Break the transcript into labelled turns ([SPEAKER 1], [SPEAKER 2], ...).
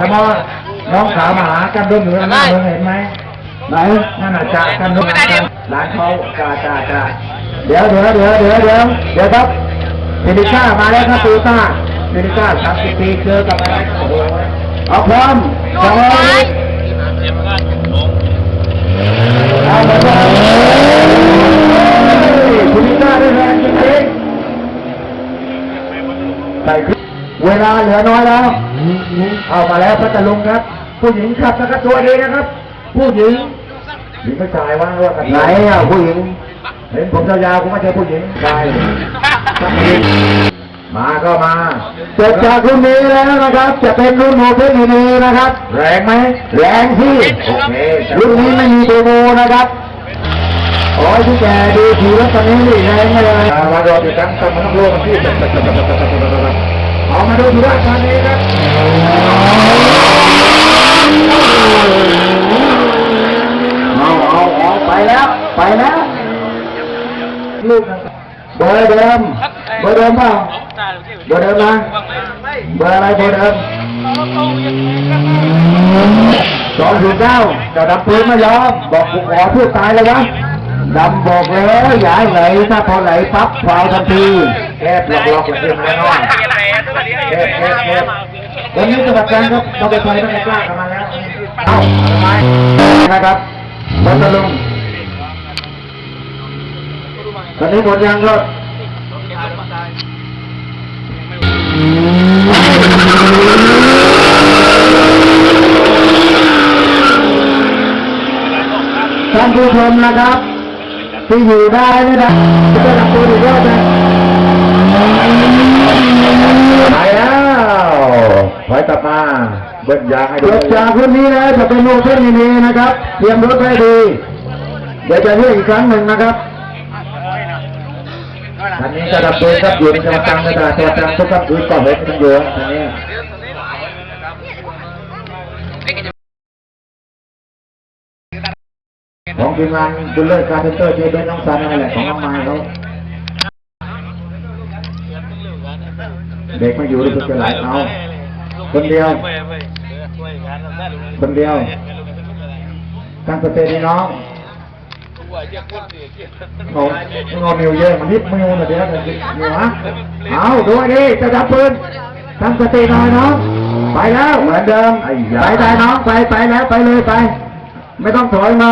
[SPEAKER 1] สมอน้องสาวมาหากันดุมอยู่ข้างหน้ามึงเห็นไหมไหนนั่นน่ะจ่ากันดุมร้านเขาจ่าจ่าจ่าเดี๋ยวเดี๋ยวเดี๋ยวเดี๋ยวเดี๋ยวเดี๋ยวครับเฟนิก้ามาแล้วครับตูต้าเฟนิก้าสามสิบปีเจอกับอะไรโอ้โหเอาพร้อมสองร้อยเอาไปเลยเฟนิก้าได้แรงจริงๆใส่ขึ้น เวลาเหลือน้อยแล้ว เอามาแล้วพัทลุงครับ ผู้หญิงขับนะครับตัวดีนะครับ ผู้หญิงหญิงไม่ชายว่าว่ากันไหนอะผู้หญิง เห็นผมยาวๆผมไม่ใช่ผู้หญิงชายมาก็มาจบจากรุ่นนี้แล้วนะครับ จะเป็นรุ่นโมเดลนีนะครับ แรงไหมแรงที่โอเครุ่นนี้ไม่มีเดโมนะครับโอ้ยที่แกดูทีแล้วตอนนี้นี่แรงเลยมารออยู่กันกันมันต้องโลกมันที่ เอามาดูทีละตอนนี้ครับเอาเอาเอาไปแล้ว ไปแล้วลูกเบอร์เดิมเบอร์เดิมเปล่าเบอร์เดิมนะเบอร์อะไรเบอร์เดิมสองศูนย์เก้าเจะดำปืนไม่ยอมบอกกูขอเพูดตายเลยวะดำบอกเลยอย่าให้ไหลถ้าพอไหลปั๊บฟาวทันทีแอบหลอกหลอกอย่างนี้แน่นอน แอบแอบแอบวันนี้จังหวัดตรังครับเราไปไฟไม่ได้กล้ากันมาแล้วเอ้าทำไมนะครับบัตรลุงตอนนี้หมดยังรถท่านผู้ชมนะครับ ที่อยู่ได้นะครับจะดับตัวอีกรอบนะไปแล้วถอยกลับมา เบิ้ลยางให้ดูจบจากรุ่นนี้แล้วจะเป็นโลเส้นนี้นะครับ เตรียมรถไว้ดี เดี๋ยวจะเรียกอีกครั้งหนึ่งนะครับอันนี้จะดับตัวครับอยู่ในจังหวัดตรังในตลาดจังหวัดตรังทุกค่ำคืนก่อนเลยทั้งเยอะอันนี้ของทีมงานบุลเลอร์การ์เพนเตอร์เจเบนน้องซันอะไรแหละของน้องไม้เขาเด็กมาอยู่ด้วยกันหลายเอา คนเดียว คนเดียวตั้งสเตดีน้องงงงงมิวเยอะมันนิดมิวหน่อยเดียวหน่อยมิวฮะเอาดูให้ดีจะจับปืนตั้งสติหน่อยน้องไปแล้วเหมือนเดิมไปได้น้องไปไปแล้วไปเลยไป ไม่ต้องถอยมา